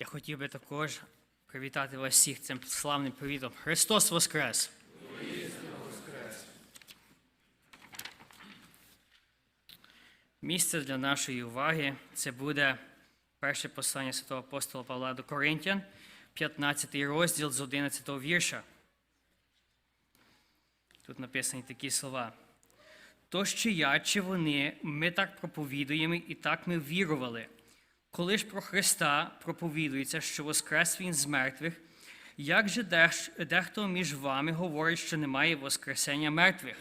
Я хотів би також привітати вас всіх цим славним привітом. Христос Воскрес! Місце для нашої уваги це буде перше послання святого апостола Павла до Коринтян, 15 розділ з 11 вірша. Тут написані такі слова. Тож чи я, чи вони, ми так проповідуємо і так ми вірували. Коли ж про Христа проповідується, що воскрес Він з мертвих, як же дехто між вами говорить, що немає воскресення мертвих?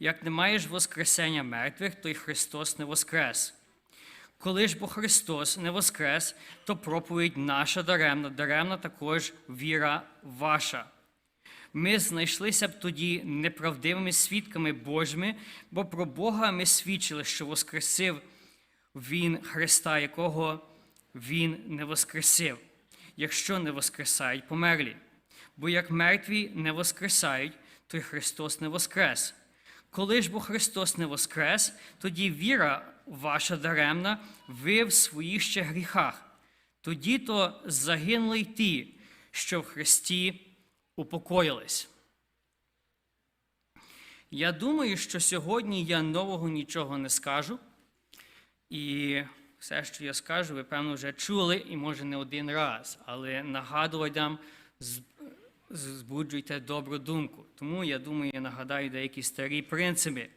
Як немає ж воскресення мертвих, то й Христос не воскрес. Коли ж бо Христос не воскрес, то проповідь наша даремна, даремна також віра ваша. Ми знайшлися б тоді неправдивими свідками Божими, бо про Бога ми свідчили, що воскресив Він Христа, якого Він не воскресив, якщо не воскресають померлі. Бо як мертві не воскресають, то й Христос не воскрес. Коли ж бо Христос не воскрес, тоді віра ваша даремна, ви в своїх ще гріхах. Тоді то загинули й ті, що в Христі упокоїлись. Я думаю, що сьогодні я нового нічого не скажу. І все, що я скажу, ви, певно, вже чули, і може не один раз, але нагадувати збуджуйте добру думку. Тому я думаю, я нагадаю деякі старі принципи.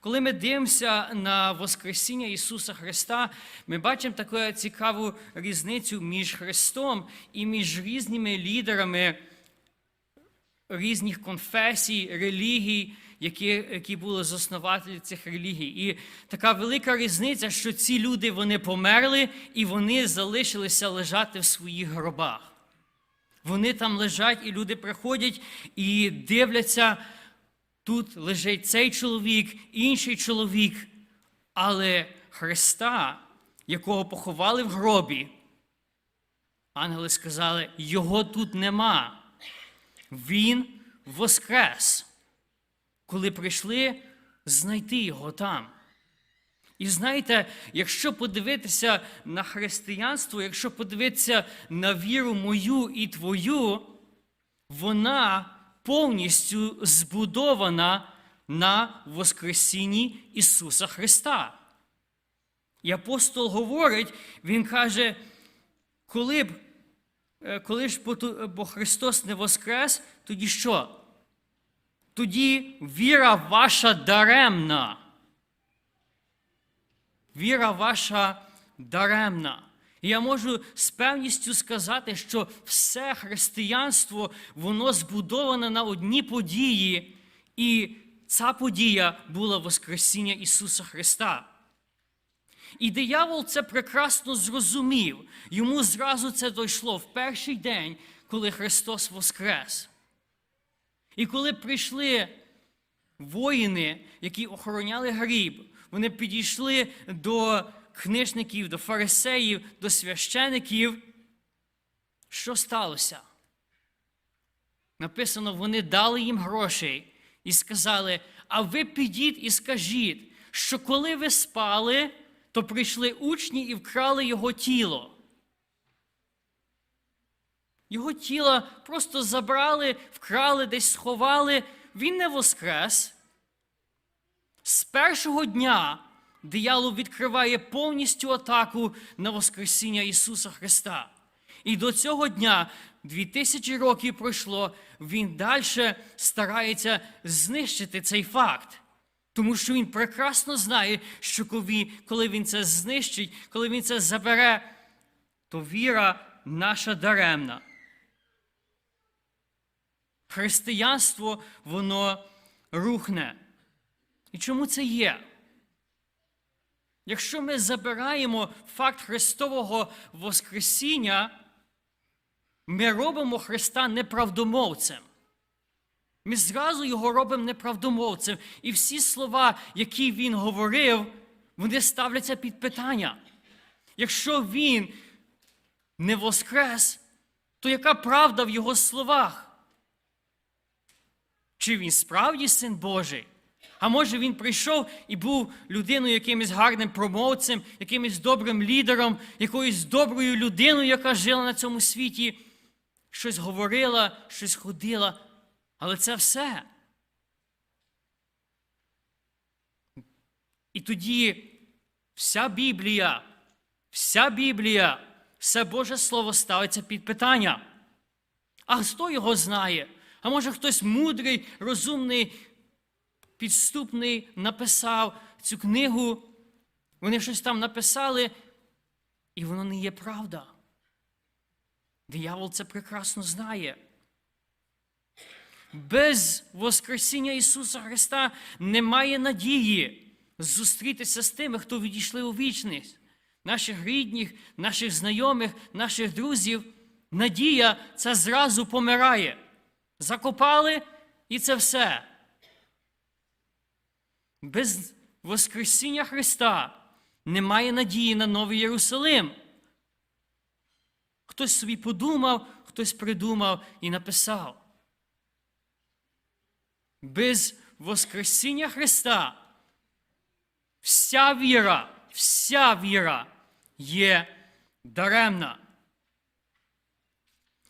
Коли ми дивимося на Воскресіння Ісуса Христа, ми бачимо таку цікаву різницю між Христом і між різними лідерами різних конфесій, релігій, які, які були заснователі цих релігій. І така велика різниця, що ці люди вони померли і вони залишилися лежати в своїх гробах. Вони там лежать, і люди приходять і дивляться, тут лежить цей чоловік, інший чоловік, але Христа, якого поховали в гробі, ангели сказали, його тут нема. Він воскрес, коли прийшли знайти його там. І знаєте, якщо подивитися на християнство, якщо подивитися на віру мою і твою, вона повністю збудована на Воскресінні Ісуса Христа. І апостол говорить, він каже, коли б Е, коли ж бо- Христос не воскрес, тоді що? Тоді віра ваша даремна. Віра ваша даремна. І я можу з певністю сказати, що все християнство, воно збудоване на одній події, і ця подія була Воскресіння Ісуса Христа. І диявол це прекрасно зрозумів. Йому зразу це дійшло в перший день, коли Христос воскрес. І коли прийшли воїни, які охороняли гріб, вони підійшли до книжників, до фарисеїв, до священиків. Що сталося? Написано, вони дали їм грошей і сказали: а ви підіть і скажіть, що коли ви спали, то прийшли учні і вкрали його тіло. Його тіло просто забрали, вкрали, десь сховали. Він не воскрес. З першого дня диявол відкриває повністю атаку на Воскресіння Ісуса Христа. І до цього дня, дві тисячі років пройшло, він далі старається знищити цей факт. Тому що він прекрасно знає, що коли він це знищить, коли він це забере, то віра наша даремна. Християнство, воно рухне. І чому це є? Якщо ми забираємо факт Христового Воскресіння, ми робимо Христа неправдомовцем. Ми зразу його робимо неправдомовцем. І всі слова, які він говорив, вони ставляться під питання. Якщо він не воскрес, то яка правда в його словах? Чи він справді син Божий? А може він прийшов і був людиною, якимось гарним промовцем, якимось добрим лідером, якоюсь доброю людиною, яка жила на цьому світі, щось говорила, щось ходила. Але це все. І тоді вся Біблія, вся Біблія, все Боже Слово ставиться під питання. А хто його знає? А може хтось мудрий, розумний, підступний написав цю книгу, вони щось там написали, і воно не є правда. Диявол це прекрасно знає. Без Воскресіння Ісуса Христа немає надії зустрітися з тими, хто відійшли у вічність, наших рідних, наших знайомих, наших друзів. Надія це зразу помирає. Закопали і це все. Без Воскресіння Христа немає надії на Новий Єрусалим. Хтось собі подумав, хтось придумав і написав. Без Воскресіння Христа вся віра, вся віра є даремна.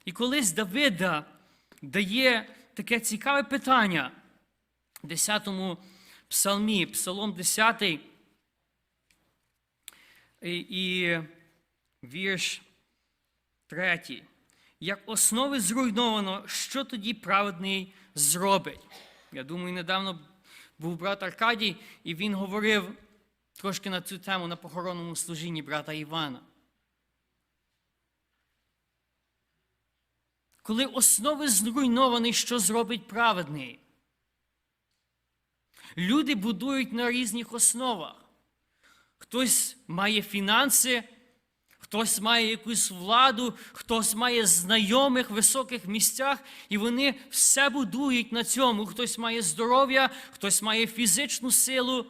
І колись Давида дає таке цікаве питання в 10-му псалмі, Псалом 10, і, і вірш 3. Як основи зруйновано, що тоді праведний зробить? Я думаю, недавно був брат Аркадій, і він говорив трошки на цю тему на похоронному служінні брата Івана. Коли основи зруйновані, що зробить праведний? Люди будують на різних основах. Хтось має фінанси, хтось має якусь владу, хтось має знайомих в високих місцях, і вони все будують на цьому. Хтось має здоров'я, хтось має фізичну силу.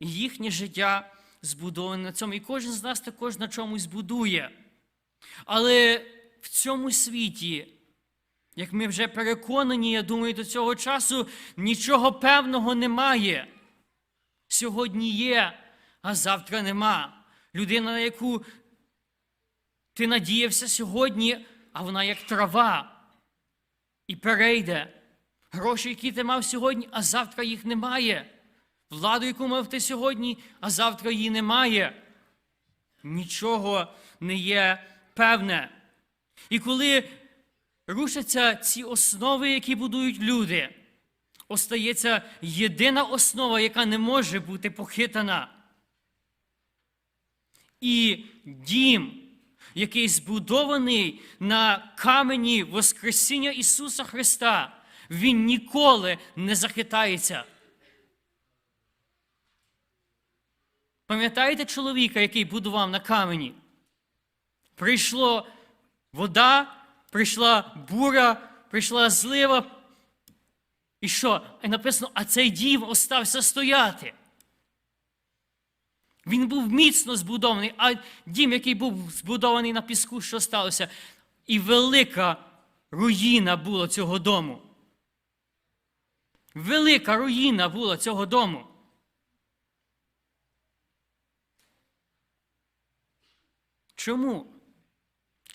І їхнє життя збудоване на цьому. І кожен з нас також на чомусь будує. Але в цьому світі, як ми вже переконані, я думаю, до цього часу нічого певного немає. Сьогодні є, а завтра нема. Людина, на яку ти надіявся сьогодні, а вона як трава і перейде. Гроші, які ти мав сьогодні, а завтра їх немає. Владу, яку мав ти сьогодні, а завтра її немає. Нічого не є певне. І коли рушаться ці основи, які будують люди, остається єдина основа, яка не може бути похитана. І дім, який збудований на камені Воскресіння Ісуса Христа, він ніколи не захитається. Пам'ятаєте чоловіка, який будував на камені? Прийшла вода, прийшла бура, прийшла злива. І що? І написано, а цей дім остався стояти. Він був міцно збудований, а дім, який був збудований на піску, що сталося? І велика руїна була цього дому. Велика руїна була цього дому. Чому?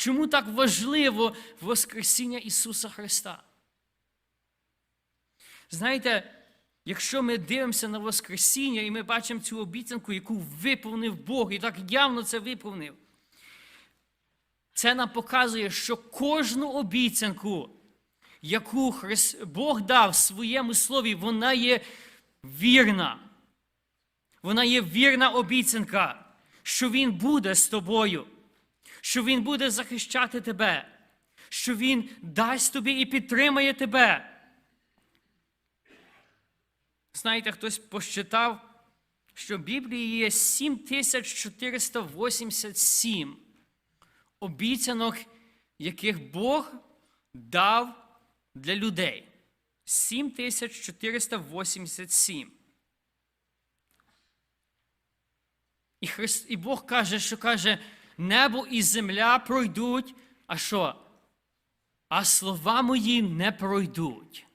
Чому так важливо Воскресіння Ісуса Христа? Знаєте, якщо ми дивимося на Воскресіння і ми бачимо цю обіцянку, яку виповнив Бог, і так явно це виповнив, це нам показує, що кожну обіцянку, яку. Бог дав своєму слові, вона є вірна. Вона є вірна обіцянка, що Він буде з тобою що Він буде захищати тебе, що Він дасть тобі і підтримає тебе. Знаєте, хтось посчитав, що в Біблії є 7487 обіцянок, яких Бог дав для людей. 7487. І, Христ, і Бог каже, що каже, небо і земля пройдуть, а що? А слова мої не пройдуть.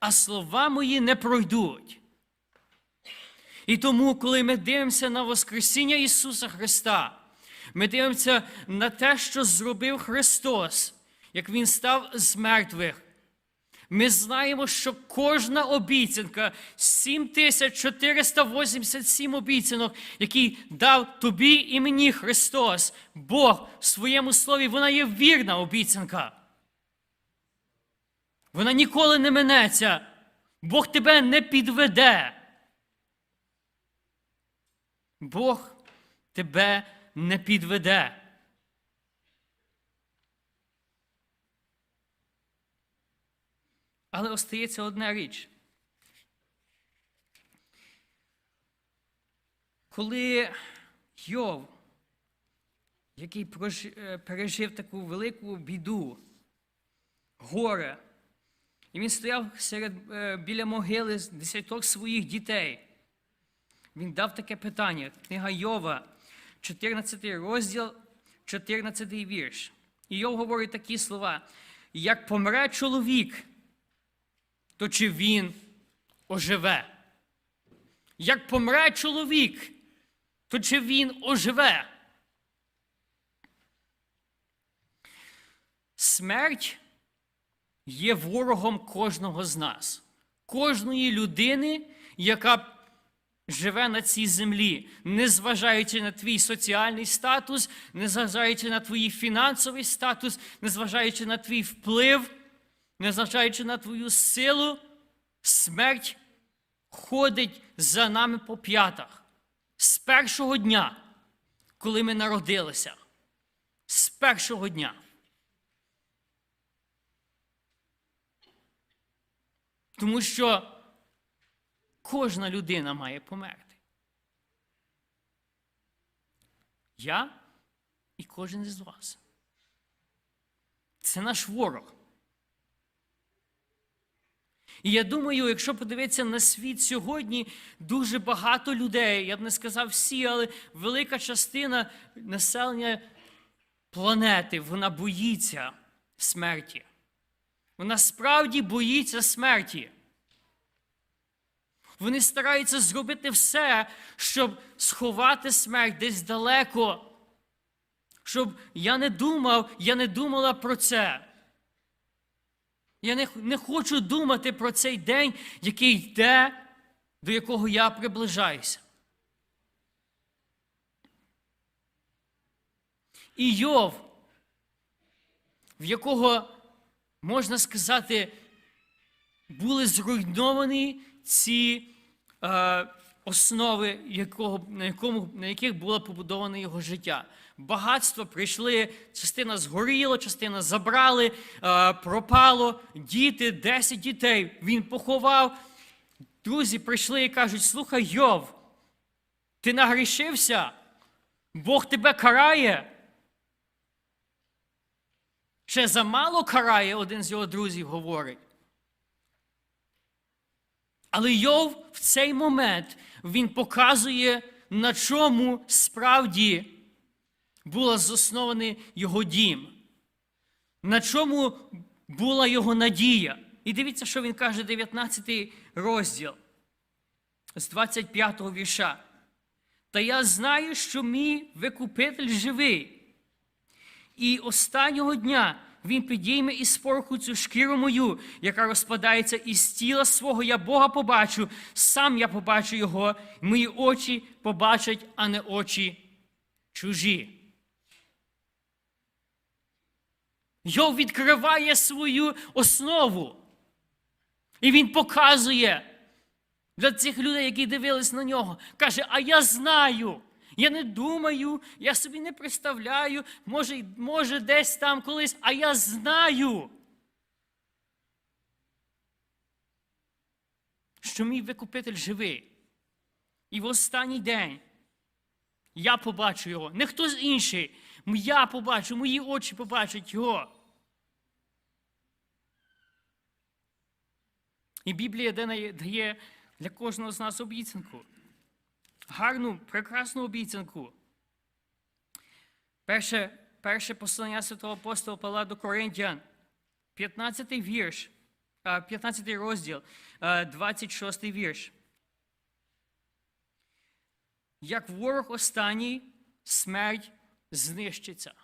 а слова мої не пройдуть. І тому, коли ми дивимося на Воскресіння Ісуса Христа, ми дивимося на те, що зробив Христос, як Він став з мертвих. Ми знаємо, що кожна обіцянка, 7487 обіцянок, які дав тобі і мені Христос, Бог в своєму слові, вона є вірна обіцянка. Вона ніколи не минеться. Бог тебе не підведе. Бог тебе не підведе. Але остається одна річ. Коли Йов, який е, пережив таку велику біду, горе, і він стояв серед, е, біля могили з десяток своїх дітей, він дав таке питання. Книга Йова, 14 розділ, 14 вірш. І Йов говорить такі слова: як помре чоловік, то чи він оживе? Як помре чоловік, то чи він оживе? Смерть є ворогом кожного з нас, кожної людини, яка живе на цій землі, незважаючи на твій соціальний статус, незважаючи на твій фінансовий статус, незважаючи на твій вплив, незважаючи на твою силу, смерть ходить за нами по п'ятах з першого дня, коли ми народилися. З першого дня. Тому що кожна людина має померти. Я і кожен із вас. Це наш ворог. І я думаю, якщо подивитися на світ сьогодні, дуже багато людей, я б не сказав всі, але велика частина населення планети, вона боїться смерті. Вона справді боїться смерті. Вони стараються зробити все, щоб сховати смерть десь далеко. Щоб я не думав, я не думала про це. Я не, не хочу думати про цей день, який йде, до якого я приближаюся. І Йов, в якого, можна сказати, були зруйновані ці е, основи, якого, на, якому, на яких було побудоване його життя. Багатство прийшли, частина згоріла, частина забрали, е, пропало, діти, 10 дітей він поховав. Друзі прийшли і кажуть: слухай, Йов, ти нагрішився, Бог тебе карає. Ще замало карає, один з його друзів говорить. Але Йов в цей момент він показує, на чому справді була заснований його дім, на чому була його надія. І дивіться, що він каже, 19 розділ з 25 го вірша. Та я знаю, що мій викупитель живий. І останнього дня він підійме із пороху цю шкіру мою, яка розпадається із тіла свого. Я Бога побачу, сам я побачу його, мої очі побачать, а не очі чужі. Йов відкриває свою основу. І він показує для цих людей, які дивились на нього. Каже: А я знаю. Я не думаю, я собі не представляю, може, може десь там колись, а я знаю, що мій викупитель живий. І в останній день я побачу його, не хтось інший. Я побачу, мої очі побачать його. І Біблія дає для кожного з нас обіцянку гарну, прекрасну обіцянку. Перше, перше послання святого апостола Павла до Коринтян, 15 вірш. е, 15 розділ, е, 26 вірш. Як ворог останній, смерть знищиться.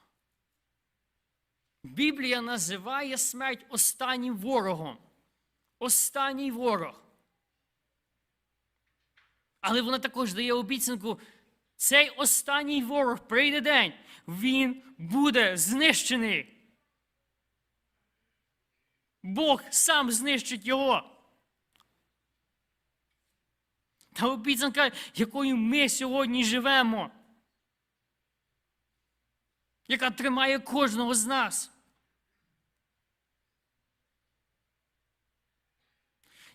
Біблія називає смерть останнім ворогом. Останній ворог. Але вона також дає обіцянку, цей останній ворог прийде день, він буде знищений. Бог сам знищить його. Та обіцянка, якою ми сьогодні живемо, яка тримає кожного з нас.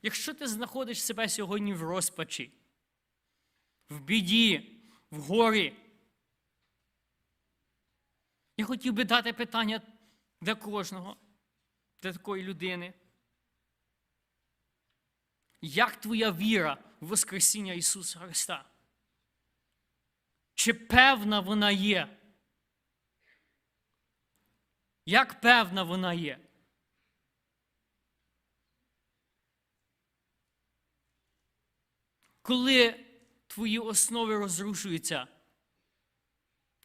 Якщо ти знаходиш себе сьогодні в розпачі, в біді, в горі, я хотів би дати питання для кожного, для такої людини. Як твоя віра в Воскресіння Ісуса Христа? Чи певна вона є? Як певна вона є? Коли твої основи розрушуються,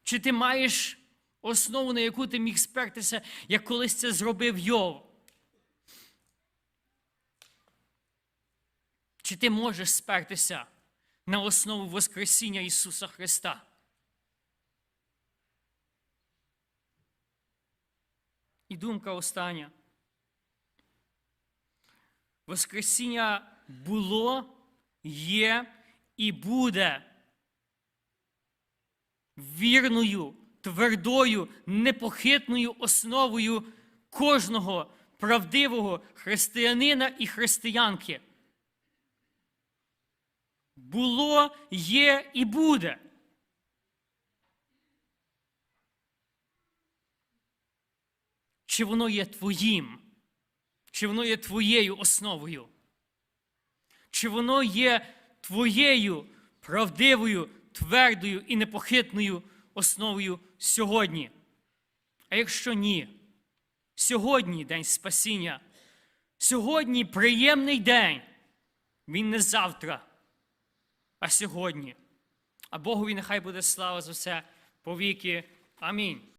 чи ти маєш основу, на яку ти міг спертися, як колись це зробив Йов? Чи ти можеш спертися на основу Воскресіння Ісуса Христа? І думка остання. Воскресіння було, є і буде вірною, твердою, непохитною основою кожного правдивого християнина і християнки. Було, є і буде. Чи воно є твоїм? Чи воно є твоєю основою? Чи воно є твоєю правдивою, твердою і непохитною основою сьогодні? А якщо ні, сьогодні день спасіння, сьогодні приємний день, він не завтра, а сьогодні. А Богові нехай буде слава за все повіки. Амінь.